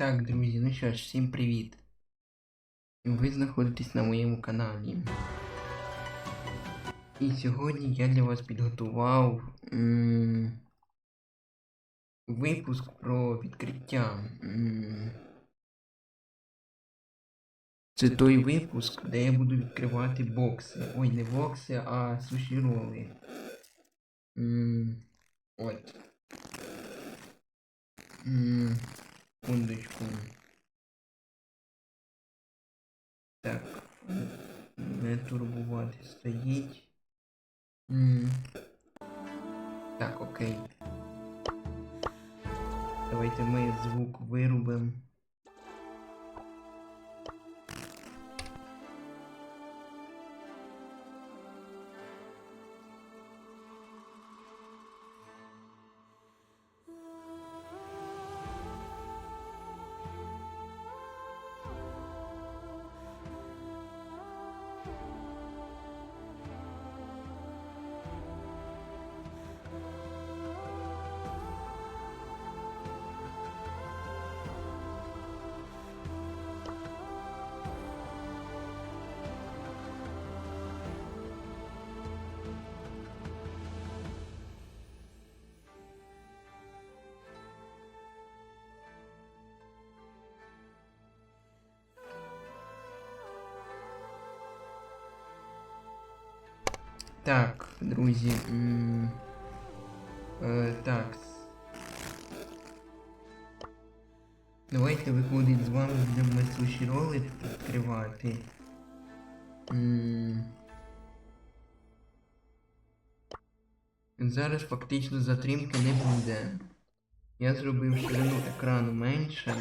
Так, друзі, ну що ж, всім привіт. Ви знаходитесь на моєму каналі. І сьогодні я для вас підготував м, випуск про відкриття. М, Це той випуск, де я буду відкривати бокси. Ой, не бокси, а суші роли. М, От. М, Секундочку. Так. Не турбувати стоїть. М. Так, окей. Давайте ми звук вирубимо. Так, друзі. Е, так. Давайте виходить з вами будемо суші роли відкривати. Зараз фактично затримки не буде. Я зробив ширину екрану менше.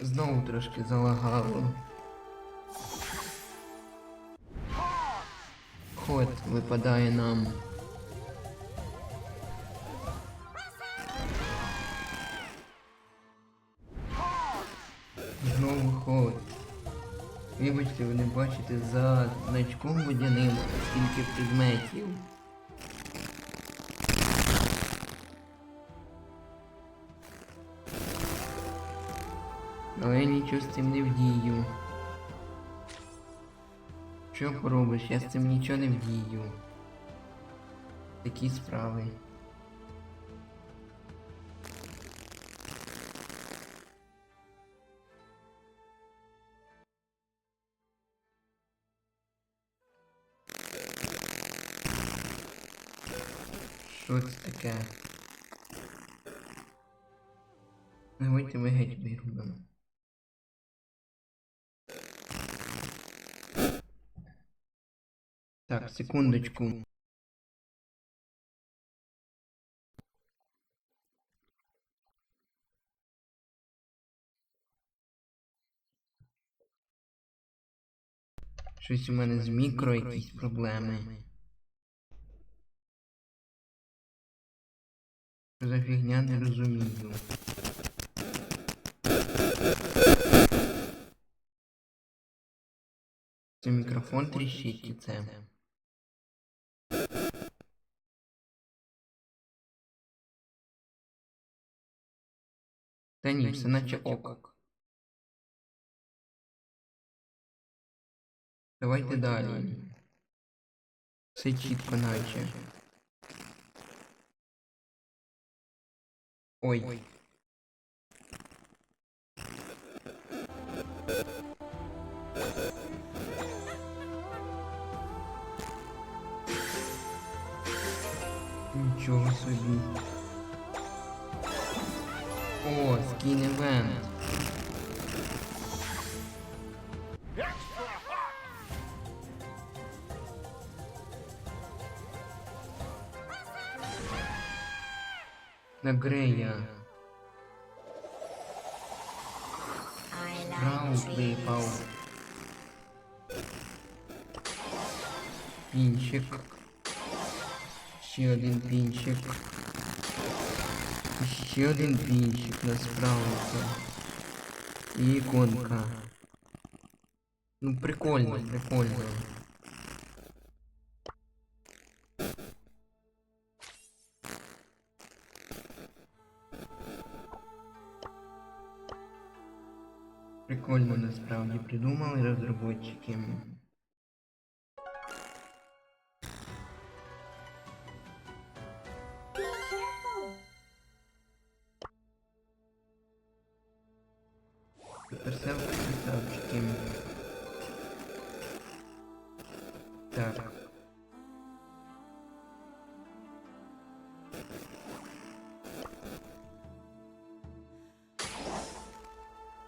Знову трошки залагало. Ход випадає нам. Знову ход. Вибачте, ви не бачите за значком водяним скільки предметів. Але я нічого з цим не вдію. Що поробиш, я з цим нічого не вдію. Такі справи. Що це таке? Давайте ми геть вирубимо. Так, секундочку. Щось у мене з мікро якісь проблеми. Що за фігня не розумію. Це мікрофон тріщить і це. Та ні, все наче ок. Давайте далі. Все чітко наче. Ой. Нічого собі. О, скін евент. На Грея. Раунд випав. Пінчик. Ще один пінчик. І ще один пінчик насправді. І іконка. Ну, прикольно, прикольно. Прикольно насправді придумали розробники.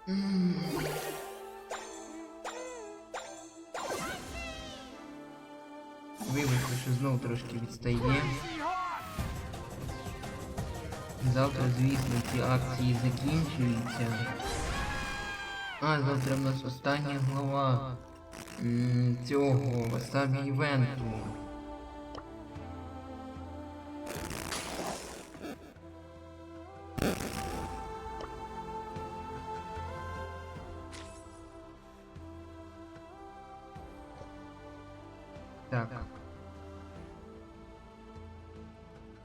М. Вибачте, що знов трошки відстає. Завтра, звісно, ці акції закінчуються. А, завтра в нас остання глава м, цього васабі івенту. Так.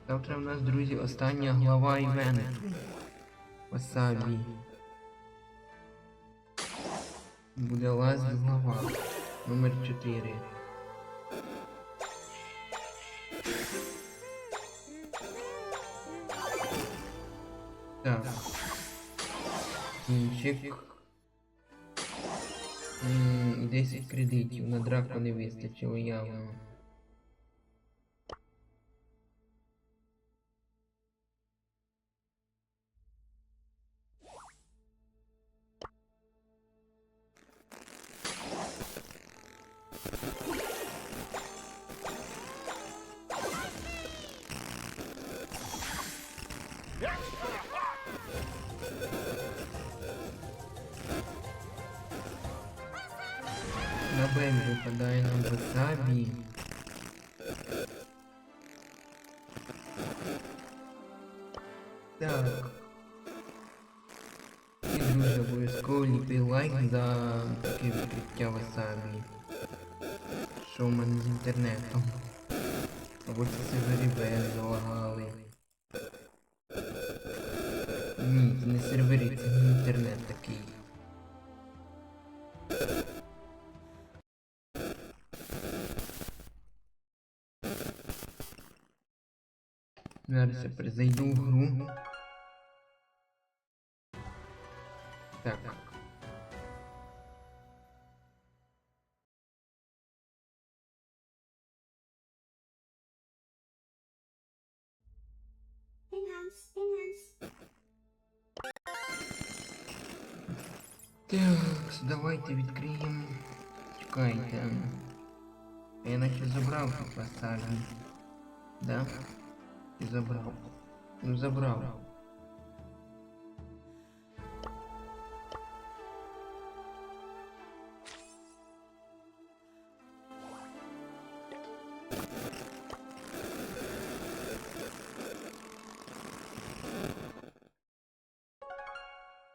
Завтра в нас, друзі, остання глава івенту. Васабі. Буде ласт глава. Номер 4. Так. Кінчик. М, 10 кредитів. На драку не вистачило явно. Так. І друзі, обов'язково ліпий лайк за таке відкриття васабі. Що в мене з інтернетом? Або це сервері ВС залагали. Ні, це не сервери, це не інтернет такий. Зараз я перезайду в гру. Так. Так, давайте відкриємо. Чекайте. Я наче забрав васабі. Да? І забрав. Ну забрав.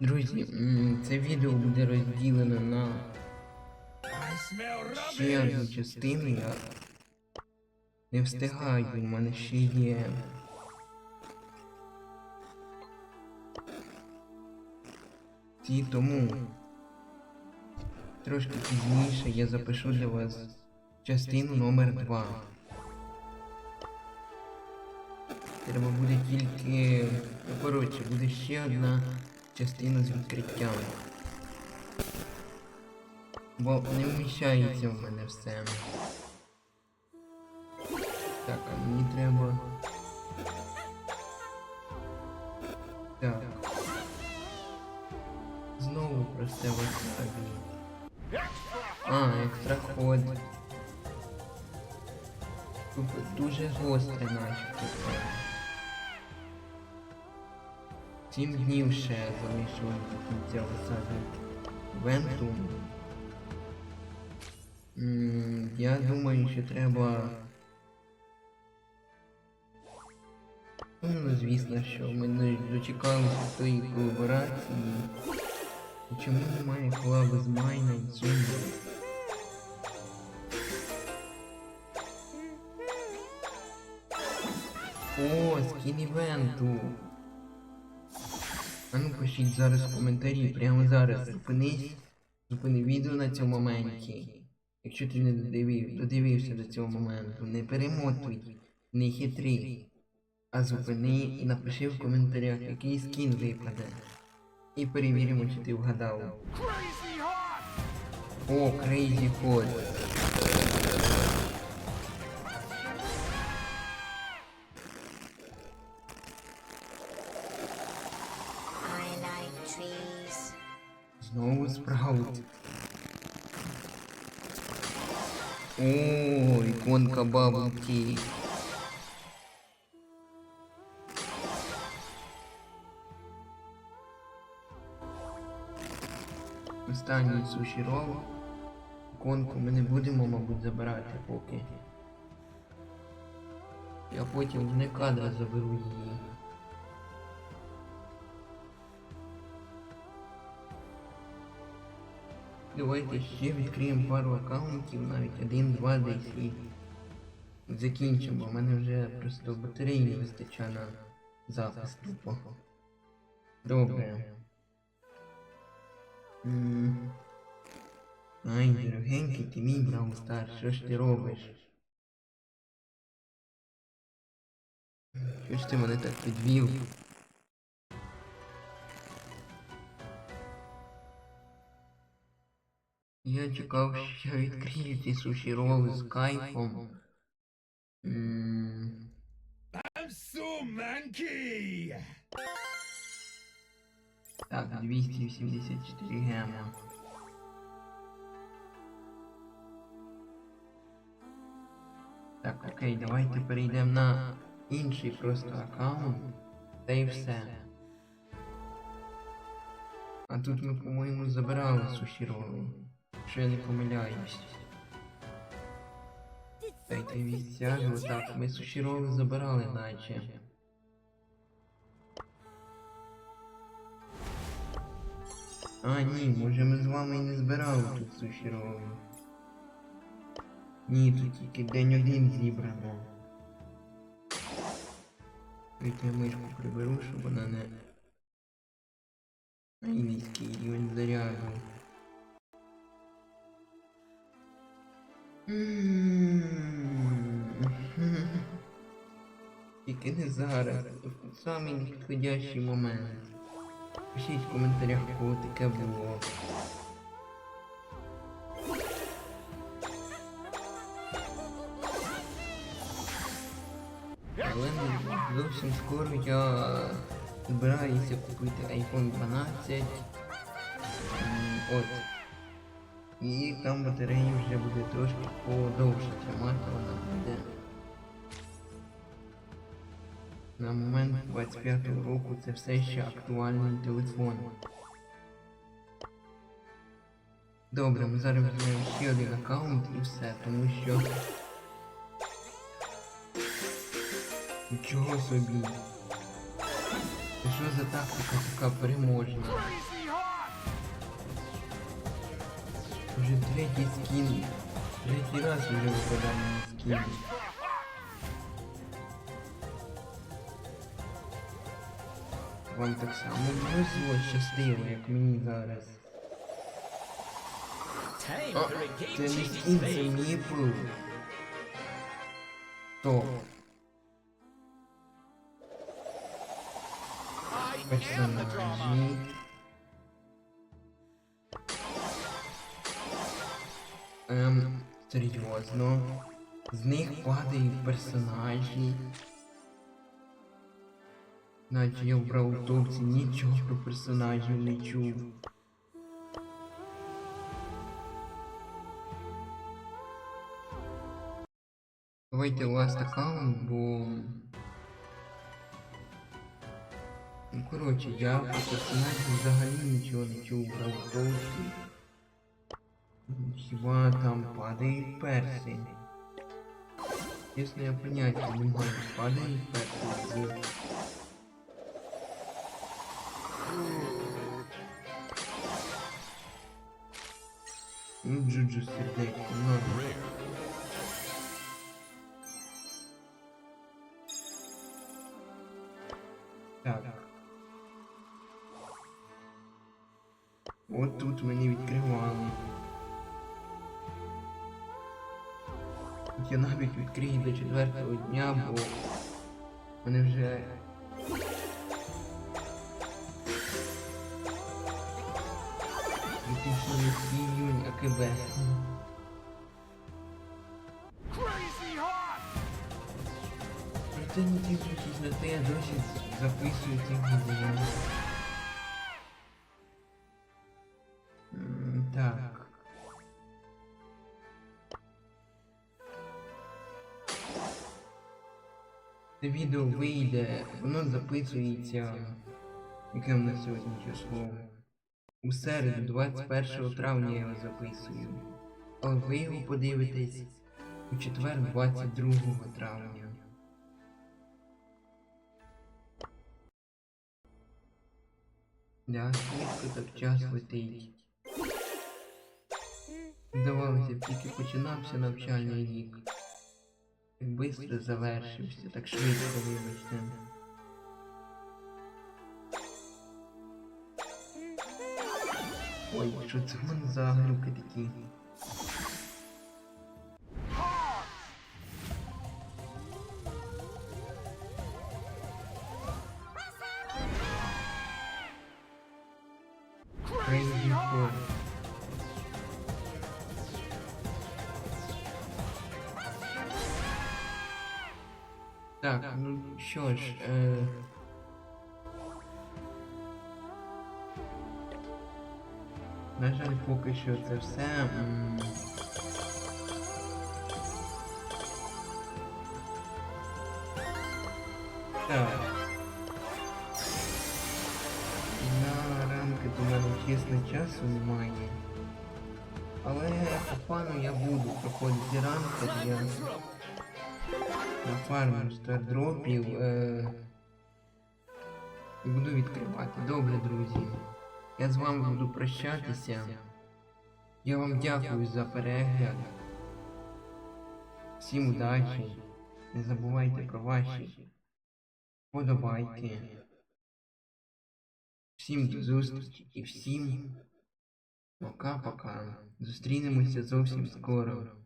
Друзі, це відео буде розділено на ще одну частину. Я не встигаю, у мене ще є. Ті тому трошки пізніше я запишу для вас частину номер 2. Треба буде тільки. Ну, коротше, буде ще одна частина з відкриттям. Бо не вміщається в мене все. Так, а мені треба. Так. Знову просте васабі. А, екстраход. Тут дуже гостре начебто. Сім днів ще залишилось до кінця васабі. Венту. Я думаю, що треба. Ну, звісно, що ми не дочекалися тої колаборації І чому немає колаби з Майна і Зумбо? О, скін івенту. А ну пишіть зараз коментарі, прямо зараз. Зупинись, зупини відео на цьому моменті. Якщо ти не додивив, додивився до цього моменту, не перемотуй, не хитри, а зупини і напиши в коментарях, який скін випаде. І перевіримо, чи ти вгадав. О, like trees. Знову спраут. О, іконка бабки. Останній суші рол. Іконку ми не будемо, мабуть, забирати поки. Я потім вне кадра заберу її. Давайте ще відкриємо пару аккаунтів, навіть один, два десь і закінчимо. У мене вже просто батареї не вистачає на запис тупо. Добре. Ай, дорогенький, ти мій брав стар, що ж ти робиш? Що ж ти мене так підвів? Я чекав, що відкрию ці суші роли з кайфом. I'm so manky! Так, 284 гема. Так, окей, давайте перейдемо на інший просто аккаунт. Та і все. А тут ми, по-моєму, забирали суші роли. Якщо я не помиляюсь. Дайте відстягу, так, ми суші роли забирали наче. А, ні, може ми з вами і не збирали тут суші роли. Ні, тут тільки день один зібрано. Дайте я мишку приберу, щоб вона не... Ай, низький рівень заряду. Тільки не зараз, в самий непідходящий момент. Пишіть в коментарях, кого таке було. Але зовсім скоро я збираюся купити iPhone 12. От. І там батарея вже буде трошки подовше тримати, вона буде. На момент 25-го року це все ще актуальний телефон. Добре, ми зараз візьмемо ще один аккаунт і все, тому що. Нічого собі. Це що за тактика така переможна? Вже третій скін. Третій раз вже випадає на скін. Вам так само повезло щасливо, як мені зараз. A це не. Топ. I am the Персонажі. Ем, серйозно. З них падають персонажі. Наче я в Браутопці нічого про персонажів не чув. Давайте ласт аккаунт, бо... Ну, коротше, я про персонажів взагалі нічого не чув в Браутопці. Хіба там падають перси? Чесно, я поняття не маю, падають перси відкрию до четвертого дня, бо мене вже. Закінчили іюнь АКБ. Проте не дивлячись на те, я досі записую ці відео. Це відео вийде, воно записується, яке в нас сьогодні число. У середу, 21 травня я його записую. Але ви його подивитесь у четвер, 22 травня. Да, швидко так час летить. Здавалося, тільки починався навчальний рік. Швидко завершився, так швидко вибачте. Ой, що це в мене за глюки такі? Е... На жаль, поки що це все. Так. На ранки до мене чесно часу немає. Але по плану я буду проходити ранки, я на фарму стардропів е... і буду відкривати. Добре, друзі. Я з вами буду прощатися. Я вам дякую за перегляд. Всім удачі. Не забувайте про ваші подобайки. Всім до зустрічі і всім пока-пока. Зустрінемося зовсім скоро.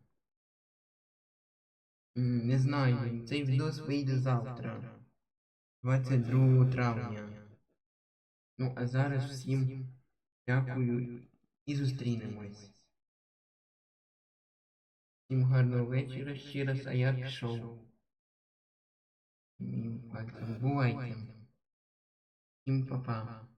Не знаю, цей відос вийде завтра, 22 травня. Ну, а зараз всім дякую і зустрінемось. Всім гарного вечора ще раз, а я пішов. Бувайте. Всім па-па.